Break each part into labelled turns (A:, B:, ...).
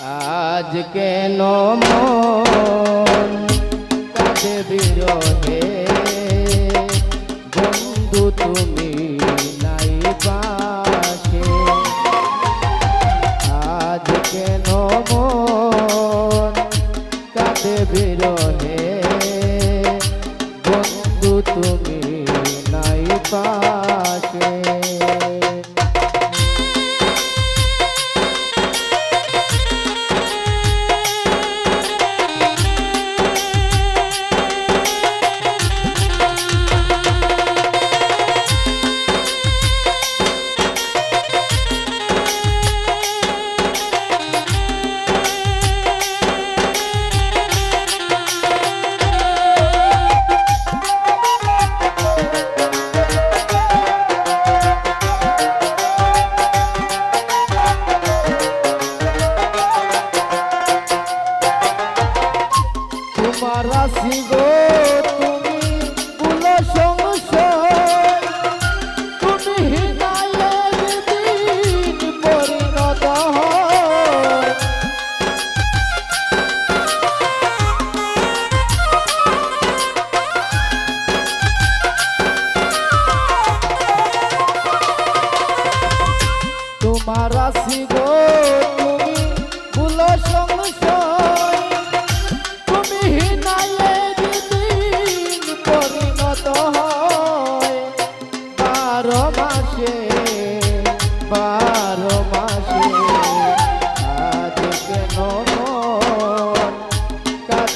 A: আজ কেন মন কাঁদে বিরহে? বন্ধু, তুমি নাই পাশে। আজ কেন মন কাঁদে বিরহে? বন্ধু, তুমি নাই পাশে।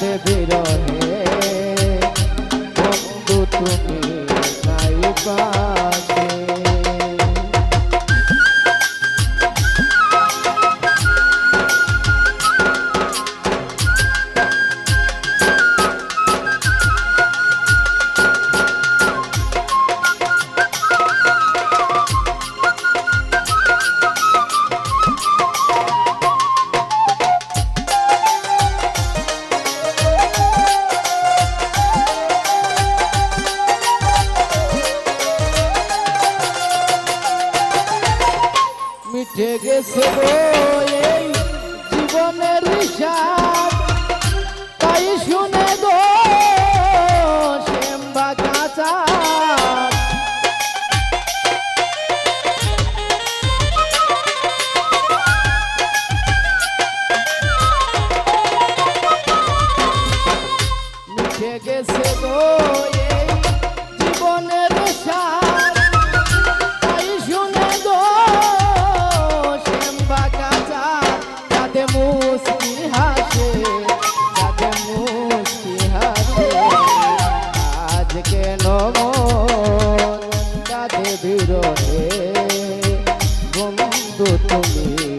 A: কাঁদে বিরহে গেছে গো এই জীবনের হিসাব? তাই শুনে গো শ্যামবা কাঁচা। গেছে গো বিরহে বন্ধু তুমি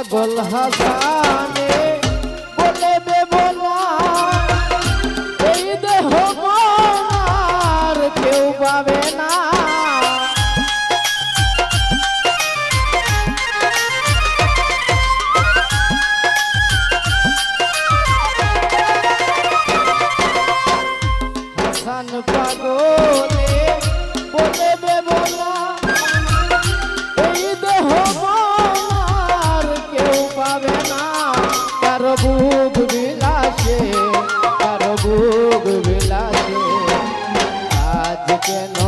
A: পাগল হাসানে বলে বেবলা এই দেহ হাসান পাগলে বুক বিলাসে কারও বুক বিলাসে। আজ কেন